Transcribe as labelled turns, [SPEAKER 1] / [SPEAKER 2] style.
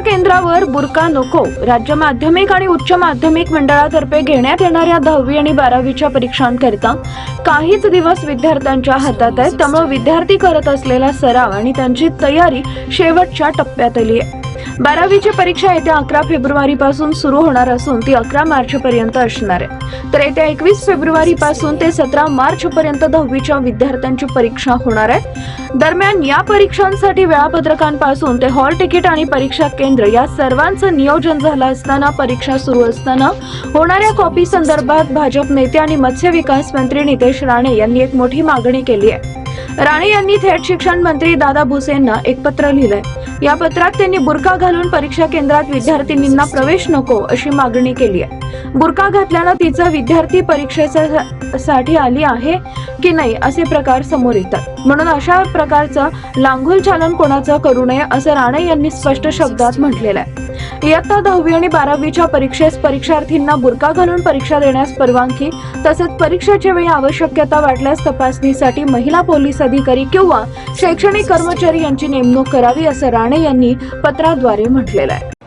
[SPEAKER 1] केंद्रावर बुरका नको. राज्य माध्यमिक आणि उच्च माध्यमिक मंडळातर्फे घेण्यात येणाऱ्या दहावी आणि बारावीच्या परीक्षांकरिता काहीच दिवस विद्यार्थ्यांच्या हातात आहेत. त्यामुळे विद्यार्थी करत असलेला सराव आणि त्यांची तयारी शेवटच्या टप्प्यात आली आहे. बारावीची परीक्षा येत्या अकरा फेब्रुवारी पासून सुरू होणार असून ती अकरा मार्च पर्यंत असणार आहे. तर येत्या एकवीस फेब्रुवारी पासून ते सतरा मार्च पर्यंत दहावीच्या विद्यार्थ्यांची परीक्षा होणार आहे दरम्यान या परीक्षांसाठी वेळापत्रकांपासून ते हॉल तिकीट आणि परीक्षा केंद्र या सर्वांचं नियोजन झालं असताना परीक्षा सुरू असताना होणाऱ्या कॉपी संदर्भात भाजप नेते आणि मत्स्य विकास मंत्री नितेश राणे यांनी एक मोठी मागणी केली आहे. राणे यांनी थेट शिक्षण मंत्री दादा भुसेंना एक पत्र लिहिलंय. या पत्रात त्यांनी बुरका घालून परीक्षा केंद्रात विद्यार्थिनींना प्रवेश नको अशी मागणी केली आहे. बुरका घातल्यानं तिचं विद्यार्थी परीक्षेच्या साठी आली आहे की नाही असे प्रकार समोर येतात. म्हणून अशा प्रकारचं लांघुल चालन कोणाचं करू नये असं राणे यांनी स्पष्ट शब्दात म्हटलेलं आहे. इयत्ता दहावी आणि बारावीच्या परीक्षेस परीक्षार्थींना बुरका घालून परीक्षा देण्यास परवानगी तसेच परीक्षेच्या वेळी आवश्यकता वाटल्यास तपासणीसाठी महिला पोलीस अधिकारी किंवा शैक्षणिक कर्मचारी यांची नेमणूक करावी असं राणे यांनी पत्राद्वारे म्हटलेलं आहे.